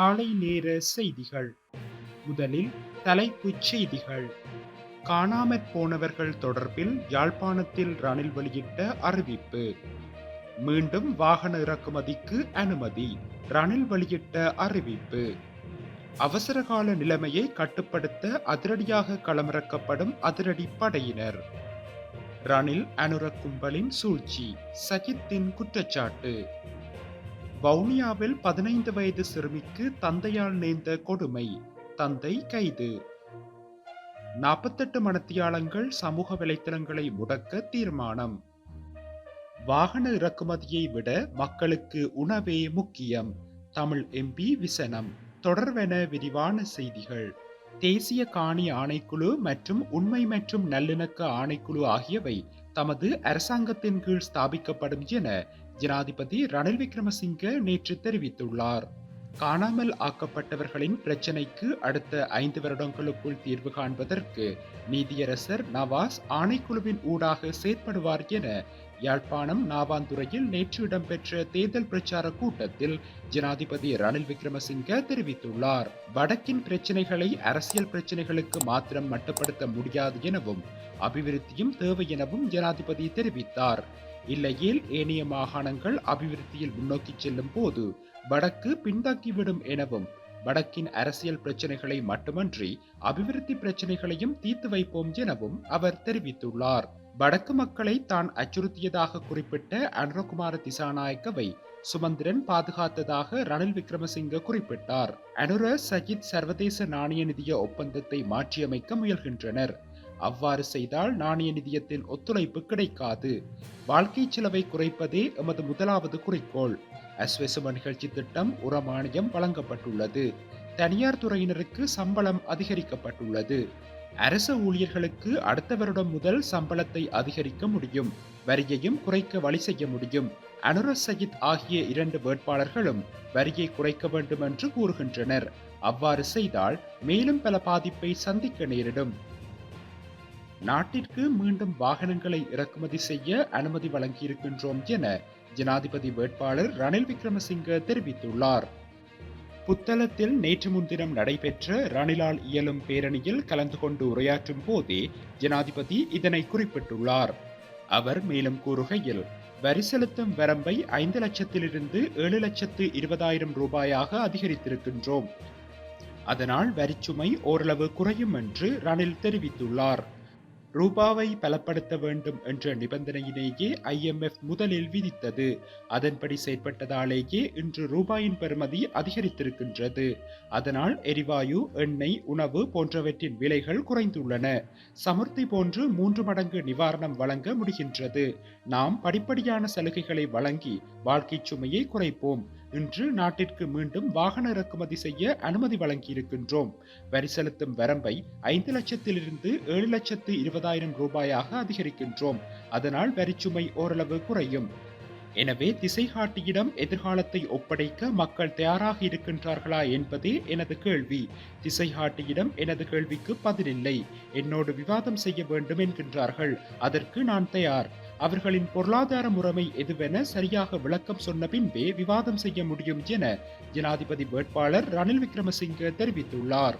காலை நேர செய்திகள். முதலில் தலைப்புச் செய்திகள். காணாமற் போனவர்கள் தொடர்பில் யாழ்ப்பாணத்தில் ரணில் வெளியிட்ட அறிவிப்பு. மீண்டும் வாகன இறக்குமதிக்கு அனுமதி ரணில் வெளியிட்ட அறிவிப்பு. அவசரகால நிலைமையை கட்டுப்படுத்த அதிரடியாக களமிறக்கப்படும் அதிரடி படையினர். ரணில் அனுர கும்பலின் சூழ்ச்சி சஜித்தின் குற்றச்சாட்டு. வவுனியாவில் பதினைந்து வயது சிறுமிக்கு தந்தையால் நேர்ந்த கொடுமை தந்தை கைது. நாற்பத்தெட்டு மணத்தியாளங்கள் சமூக வலைத்தளங்களை முடக்க தீர்மானம். வாகன இறக்குமதியை விட மக்களுக்கு உணவே முக்கியம். தமிழ் எம்பி விசனம். தொடர்வென விரிவான செய்திகள். தேசிய காணி ஆணைக்குழு மற்றும் உண்மை மற்றும் நல்லிணக்க ஆணைக்குழு ஆகியவை தமது அரசாங்கத்தின் கீழ் ஸ்தாபிக்கப்படும் என ஜனாதிபதி ரணில் விக்ரமசிங்க நேற்று தெரிவித்துள்ளார். காணாமல் ஆக்கப்பட்டவர்களின் பிரச்சினைக்கு அடுத்த ஐந்து வருடங்களுக்குள் தீர்வு காண்பதற்கு நீதியரசர் நவாஸ் ஆணைக்குழுவின் ஊடாக செயற்படுவார் என யாழ்ப்பாணம் நாவாந்துறையில் நேற்று இடம்பெற்ற தேர்தல் பிரச்சார கூட்டத்தில் ஜனாதிபதி ரணில் விக்ரமசிங்க தெரிவித்துள்ளார். வடக்கின் பிரச்சினைகளை அரசியல் பிரச்சினைகளுக்கு மாத்திரம் மட்டுப்படுத்த முடியாது எனவும் அபிவிருத்தியும் தேவை எனவும் ஜனாதிபதி தெரிவித்தார். இல்லையில் ஏனைய மாகாணங்கள் அபிவிருத்தியில் முன்னோக்கி செல்லும் போது வடக்கு பின்தங்கிவிடும் எனவும் வடக்கின் அரசியல் பிரச்சனைகளை மட்டுமன்றி அபிவிருத்தி பிரச்சனைகளையும் தீர்த்து வைப்போம் எனவும் அவர் தெரிவித்துள்ளார். வடக்கு மக்களை தான் அச்சுறுத்தியதாக குறிப்பிட்ட அனுரகுமார திசாநாயக்கவை சுமந்திரன் பாதுகாத்ததாக ரணில் விக்ரமசிங்க குறிப்பிட்டார். அனுர சஜித் சர்வதேச நாணய நிதிய ஒப்பந்தத்தை மாற்றியமைக்க முயல்கின்றனர். அவ்வாறு செய்தால் நாணய நிதியத்தின் ஒத்துழைப்பு கிடைக்காது. வாழ்க்கை செலவை குறைப்பதே எமது முதலாவது குறிக்கோள். அஸ்வெசும நிகழ்ச்சி திட்டம் உரமானியம் வழங்கப்பட்டுள்ளது. தனியார் துறையினருக்கு சம்பளம் அதிகரிக்கப்பட்டுள்ளது. அரசு ஊழியர்களுக்கு அடுத்த வருடம் முதல் சம்பளத்தை அதிகரிக்க முடியும். வரியையும் குறைக்க வழி செய்ய முடியும். அனுரஸ் சஜித் ஆகிய இரண்டு வேட்பாளர்களும் வரியை குறைக்க வேண்டும் என்று கூறுகின்றனர். அவ்வாறு செய்தால் மேலும் பல பாதிப்பை சந்திக்க நேரிடும். நாட்டிற்கு மீண்டும் வாகனங்களை இறக்குமதி செய்ய அனுமதி வழங்கியிருக்கின்றோம் என ஜனாதிபதி வேட்பாளர் ரணில் விக்ரமசிங்க தெரிவித்துள்ளார். புத்தளத்தில் நேற்று முன்தினம் நடைபெற்ற ரணிலால் இயலும் பேரணியில் கலந்து கொண்டு உரையாற்றும் போதே ஜனாதிபதி இதனை குறிப்பிட்டுள்ளார். அவர் மேலும் கூறுகையில் வரி செலுத்தும் வரம்பை ஐந்து லட்சத்திலிருந்து ஏழு லட்சத்து இருபதாயிரம் ரூபாயாக அதிகரித்திருக்கின்றோம். அதனால் வரிச்சுமை ஓரளவு குறையும் என்று ரணில் தெரிவித்துள்ளார். ரூபாவை பலப்படுத்த வேண்டும் என்ற நிபந்தனையிலேயே ஐஎம்எஃப் முதலில் விதித்தது. அதன்படி செயற்பட்டதாலேயே இன்று ரூபாயின் பெறுமதி அதிகரித்திருக்கின்றது. அதனால் எரிவாயு எண்ணெய் உணவு போன்றவற்றின் விலைகள் குறைந்துள்ளன. சமுர்த்தி போன்று மூன்று மடங்கு நிவாரணம் வழங்க முடிகின்றது. நாம் படிப்படியான சலுகைகளை வழங்கி வாழ்க்கை சுமையை குறைப்போம். இன்று நாட்டிற்கு மீண்டும் வாகன இறக்குமதி செய்ய அனுமதி வழங்கியிருக்கின்றோம். வரி செலுத்தும் வரம்பை ஐந்து லட்சத்திலிருந்து ஏழு லட்சத்து இருபதாயிரம் ரூபாயாக அதிகரிக்கின்றோம். அதனால் வரிச்சுமை ஓரளவு குறையும். எனவே திசைகாட்டியிடம் எதிர்காலத்தை ஒப்படைக்க மக்கள் தயாராக இருக்கின்றார்களா என்பதே எனது கேள்வி. திசைகாட்டியிடம் எனது கேள்விக்கு பதிலில்லை என்னோடு விவாதம் செய்ய வேண்டும் என்கின்றார்கள். அதற்கு நான் தயார். அவர்களின் பொருளாதார முறைமை எதுவென சரியாக விளக்கம் சொன்ன பின்பே விவாதம் செய்ய முடியும் என ஜனாதிபதி வேட்பாளர் ரணில் விக்ரமசிங்க தெரிவித்துள்ளார்.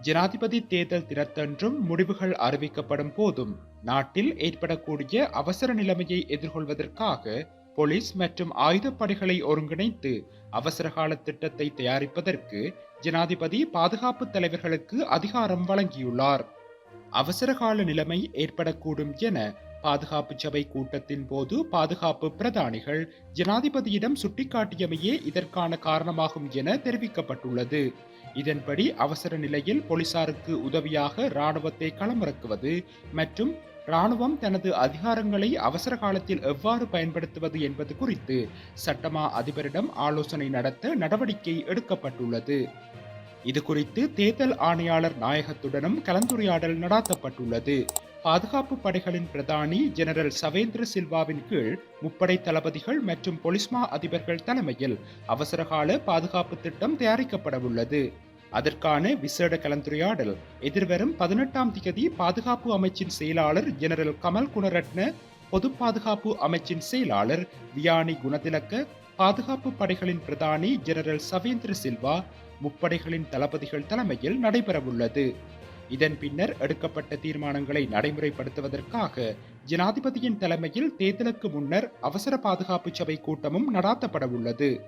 ஜனாதிபதி தேர்தல் தினத்தன்றும் முடிவுகள் அறிவிக்கப்படும் போதும் நாட்டில் ஏற்படக்கூடிய அவசர நிலைமையை எதிர்கொள்வதற்காக போலீஸ் மற்றும் ஆயுதப்படைகளை ஒருங்கிணைத்து அவசரகால திட்டத்தை தயாரிப்பதற்கு ஜனாதிபதி பாதுகாப்பு தலைவர்களுக்கு அதிகாரம் வழங்கியுள்ளார். அவசரகால நிலைமை ஏற்படக்கூடும் என பாதுகாப்பு சபை கூட்டத்தின் போது பாதுகாப்பு பிரதானிகள் ஜனாதிபதியிடம் சுட்டிக்காட்டியமையே இதற்கான காரணமாகும் என தெரிவிக்கப்பட்டுள்ளது. இதன்படி அவசர நிலையில் போலீசாருக்கு உதவியாக இராணுவத்தை களமிறக்குவது மற்றும் இராணுவம் தனது அதிகாரங்களை அவசர காலத்தில் எவ்வாறு பயன்படுத்துவது என்பது குறித்து சட்டமா அதிபரிடம் ஆலோசனை நடத்த நடவடிக்கை எடுக்கப்பட்டுள்ளது. இது குறித்து தேர்தல் ஆணையாளர் நாயகத்துடனும் கலந்துரையாடல் நடாத்தப்பட்டுள்ளது. பாதுகாப்பு படைகளின் பிரதானி ஜெனரல் சவேந்திர சில்வாவின் கீழ் முப்படை தளபதிகள் மற்றும் பொலிஸ்மா அதிபர்கள் தலைமையில் அவசரகால பாதுகாப்பு திட்டம் தயாரிக்கப்படவுள்ளது. அதற்கான விசேட கலந்துரையாடல் எதிர்வரும் பதினெட்டாம் திகதி பாதுகாப்பு அமைச்சின் செயலாளர் ஜெனரல் கமல் குணரட்ன பொது பாதுகாப்பு அமைச்சின் செயலாளர் வியானி குணதிலக்க பாதுகாப்பு படைகளின் பிரதானி ஜெனரல் சவேந்திர சில்வா முப்படைகளின் தளபதிகள் தலைமையில் நடைபெறவுள்ளது. இதன் பின்னர் எடுக்கப்பட்ட தீர்மானங்களை நடைமுறைப்படுத்துவதற்காக ஜனாதிபதியின் தலைமையில் தேர்தலுக்கு முன்னர் அவசர பாதுகாப்பு சபை கூட்டமும் நடாத்தப்படவுள்ளது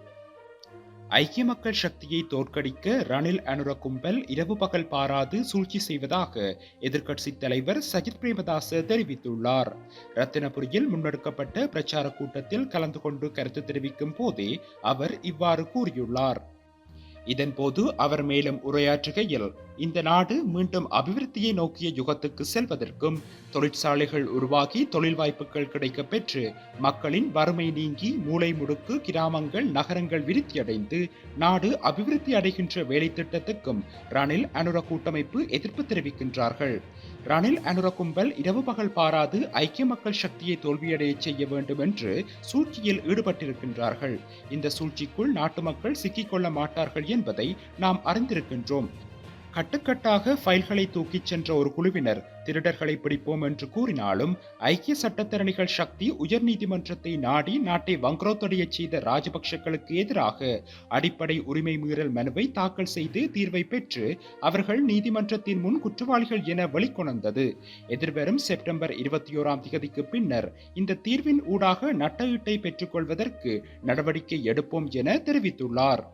ஐக்கிய மக்கள் சக்தியை தோற்கடிக்க ரணில் அனுர கும்பல் இரவு பகல் பாராது சூழ்ச்சி செய்வதாக எதிர்க்கட்சித் தலைவர் சஜித் பிரேமதாச தெரிவித்துள்ளார். ரத்தினபுரியில் முன்னெடுக்கப்பட்ட பிரச்சார கூட்டத்தில் கலந்து கொண்டு கருத்து தெரிவிக்கும் போதே அவர் இவ்வாறு கூறியுள்ளார். இதன் போது அவர் மேலும் உரையாற்றுகையில் இந்த நாடு மீண்டும் அபிவிருத்தியை நோக்கிய யுகத்துக்கு செல்வதற்கும் தொழிற்சாலைகள் உருவாகி தொழில் வாய்ப்புகள் கிடைக்க பெற்று மக்களின் வறுமை நீங்கி மூளை முடுக்கு கிராமங்கள் நகரங்கள் விருத்தியடைந்து நாடு அபிவிருத்தி அடைகின்ற வேலை திட்டத்துக்கும் ரணில் அனுர கூட்டமைப்பு எதிர்ப்பு தெரிவிக்கின்றார்கள். ரணில் அனுர கும்பல் இரவு பகல் பாராது ஐக்கிய மக்கள் சக்தியை தோல்வியடைய செய்ய வேண்டும் என்று சூழ்ச்சியில் ஈடுபட்டிருக்கின்றார்கள். இந்த சூழ்ச்சிக்குள் நாட்டு மக்கள் சிக்கிக்கொள்ள மாட்டார்கள் என்பதை நாம் அறிந்திருக்கின்றோம். கட்டுக்கட்டாக ஃபைல்களை தூக்கிச் சென்ற ஒரு குழுவினர் திருடர்களை பிடிப்போம் என்று கூறினாலும் ஐக்கிய சட்டத்தரணிகள் சக்தி உயர்நீதிமன்றத்தை நாடி நாட்டை வங்குரோத்தடைய செய்த ராஜபக்சக்களுக்கு எதிராக அடிப்படை உரிமை மீறல் மனுவை தாக்கல் செய்து தீர்வை பெற்று அவர்கள் நீதிமன்றத்தின் முன் குற்றவாளிகள் என வெளிக்கொணர்ந்தது. எதிர்வரும் செப்டம்பர் இருபத்தி ஓராம் தேதிக்கு பின்னர் இந்த தீர்வின் ஊடாக நட்டஈட்டை பெற்றுக்கொள்வதற்கு நடவடிக்கை எடுப்போம் என தெரிவித்துள்ளார்.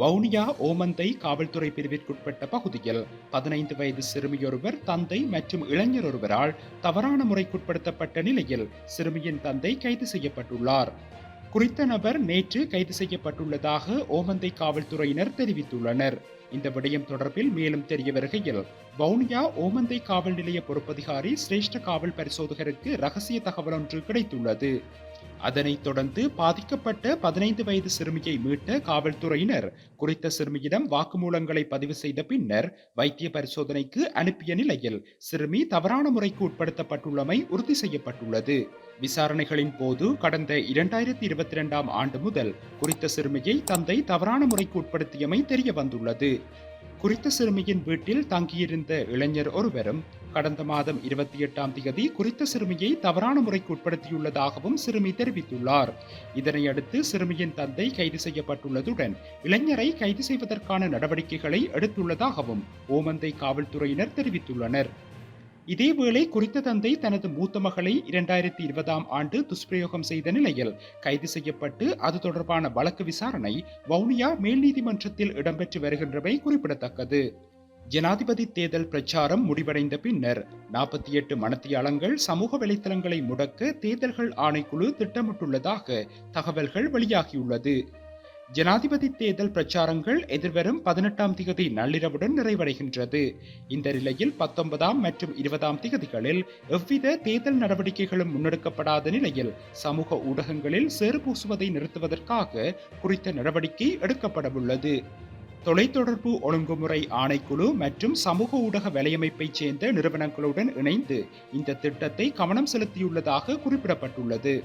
வவுனியா ஓமந்தை காவல்துறை பிரிவிற்குட்பட்ட பகுதியில் பதினைந்து வயது சிறுமியொருவர் தந்தை மற்றும் இளைஞர் ஒருவரால் தவறான முறைக்குட்படுத்தப்பட்ட நிலையில் சிறுமியின் தந்தை கைது செய்யப்பட்டுள்ளார். குறித்த நபர் நேற்று கைது செய்யப்பட்டுள்ளதாக ஓமந்தை காவல்துறையினர் தெரிவித்துள்ளனர். இந்த விடயம் தொடர்பில் மேலும் தெரிய வருகையில் வவுனியா ஓமந்தை காவல் நிலைய பொறுப்பதிகாரி சிரேஷ்ட காவல் பரிசோதகருக்கு ரகசிய தகவல் ஒன்று கிடைத்துள்ளது. அதனைத் தொடர்ந்து பாதிக்கப்பட்ட பதினைந்து வயது சிறுமியை மீட்ட காவல்துறையினர் குறித்த சிறுமியிடம் வாக்குமூலங்களை பதிவு செய்த பின்னர் வைத்திய பரிசோதனைக்கு அனுப்பிய நிலையில் சிறுமி தவறான முறைக்கு உட்படுத்தப்பட்டுள்ளமை உறுதி செய்யப்பட்டுள்ளது. விசாரணைகளின் போது கடந்த இரண்டாயிரத்தி இருபத்தி இரண்டாம் ஆண்டு முதல் குறித்த சிறுமியை தந்தை தவறான முறைக்கு உட்படுத்தியமை தெரிய வந்துள்ளது குறித்த சிறுமியின் வீட்டில் தங்கியிருந்த இளைஞர் ஒருவரும் கடந்த மாதம் இருபத்தி எட்டாம் தேதி குறித்த சிறுமியை தவறான முறைக்கு உட்படுத்தியுள்ளதாகவும் சிறுமி தெரிவித்துள்ளார். இதனையடுத்து சிறுமியின் தந்தை கைது செய்யப்பட்டுள்ளதுடன் இளைஞரை கைது செய்வதற்கான நடவடிக்கைகளை எடுத்துள்ளதாகவும் ஓமந்தை காவல்துறையினர் தெரிவித்துள்ளனர். இதேவேளை குறித்த தந்தை தனது மூத்த மகளை இரண்டாயிரத்தி இருபதாம் ஆண்டு துஷ்பிரயோகம் செய்த நிலையில் கைது செய்யப்பட்டு அது தொடர்பான வழக்கு விசாரணை வவுனியா மேல் நீதிமன்றத்தில் இடம்பெற்று வருகின்றமை குறிப்பிடத்தக்கது. ஜனாதிபதி தேர்தல் பிரச்சாரம் முடிவடைந்த பின்னர் நாற்பத்தி எட்டு மனத்தியாளங்கள் சமூக வலைத்தளங்களை முடக்க தேர்தல்கள் ஆணைக்குழு திட்டமிட்டுள்ளதாக தகவல்கள் வெளியாகியுள்ளது. ஜனாதிபதி தேர்தல் பிரச்சாரங்கள் எதிர்வரும் பதினெட்டாம் திகதி நள்ளிரவுடன் நிறைவடைகின்றது. இந்த நிலையில் பத்தொன்பதாம் மற்றும் இருபதாம் திகதிகளில் எவ்வித தேர்தல் நடவடிக்கைகளும் முன்னெடுக்கப்படாத நிலையில் சமூக ஊடகங்களில் சேறு பூசுவதை நிறுத்துவதற்காக குறித்த நடவடிக்கை எடுக்கப்படவுள்ளது. தொலைத்தொடர்பு ஒழுங்குமுறை ஆணைக்குழு மற்றும் சமூக ஊடக வலையமைப்பைச் சேர்ந்த நிறுவனங்களுடன் இணைந்து இந்த திட்டத்தை கவனம் செலுத்தியுள்ளதாக குறிப்பிடப்பட்டுள்ளது.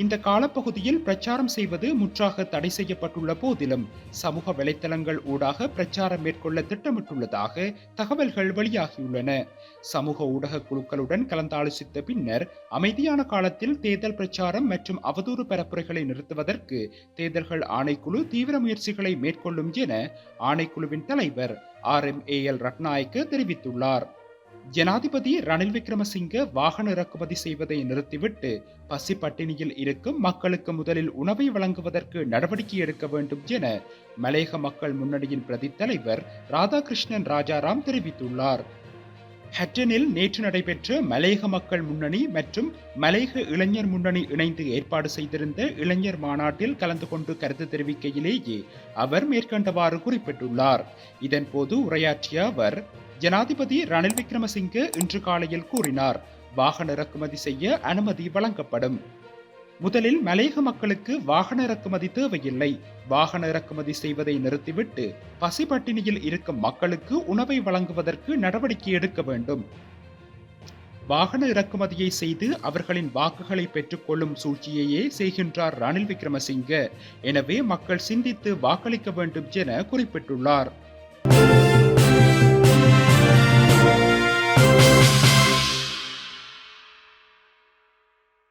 இந்த காலப்பகுதியில் பிரச்சாரம் செய்வது முற்றாக தடை செய்யப்பட்டுள்ள போதிலும் சமூக வலைத்தளங்கள் ஊடாக பிரச்சாரம் மேற்கொள்ள திட்டமிட்டுள்ளதாக தகவல்கள் வெளியாகியுள்ளன. சமூக ஊடக குழுக்களுடன் கலந்தாலோசித்த பின்னர் அமைதியான காலத்தில் தேர்தல் பிரச்சாரம் மற்றும் அவதூறு பரப்புரைகளை நிறுத்துவதற்கு தேர்தல்கள் ஆணைக்குழு தீவிர முயற்சிகளை மேற்கொள்ளும் என ஆணைக்குழுவின் தலைவர் R M A L Ratnayake தெரிவித்துள்ளார். ஜனாதிபதி ரணில் விக்ரமசிங்க வாகன இறக்குமதி செய்வதை நிறுத்திவிட்டு பசி பட்டினியில் இருக்கும் மக்களுக்கு முதலில் உணவை வழங்குவதற்கு நடவடிக்கை எடுக்க வேண்டும் என மலேக மக்கள் முன்னணியின் பிரதி தலைவர் ராதாகிருஷ்ணன் ராஜாராம் தெரிவித்துள்ளார். ஹட்டனில் நேற்று நடைபெற்ற மலேக மக்கள் முன்னணி மற்றும் மலேக இளைஞர் முன்னணி இணைந்து ஏற்பாடு செய்திருந்த இளைஞர் மாநாட்டில் கலந்து கொண்டு கருத்து தெரிவிக்கையிலேயே அவர் மேற்கண்டவாறு குறிப்பிட்டுள்ளார். இதன்போது உரையாற்றிய அவர் ஜனாதிபதி ரணில் விக்ரமசிங்கே இன்று காலையில் கூறினார் வாகன இறக்குமதி செய்ய அனுமதி வழங்கப்படும். முதலில் மலையக மக்களுக்கு வாகன இறக்குமதி தேவையில்லை. வாகன இறக்குமதி செய்வதை நிறுத்திவிட்டு பசி பட்டினியில் இருக்கும் மக்களுக்கு உணவை வழங்குவதற்கு நடவடிக்கை எடுக்க வேண்டும். வாகன இறக்குமதியை செய்து அவர்களின் வாக்குகளை பெற்றுக்கொள்ளும் சூழ்ச்சியையே செய்கின்றார் ரணில் விக்ரமசிங்க. எனவே மக்கள் சிந்தித்து வாக்களிக்க வேண்டும் என குறிப்பிட்டுள்ளார்.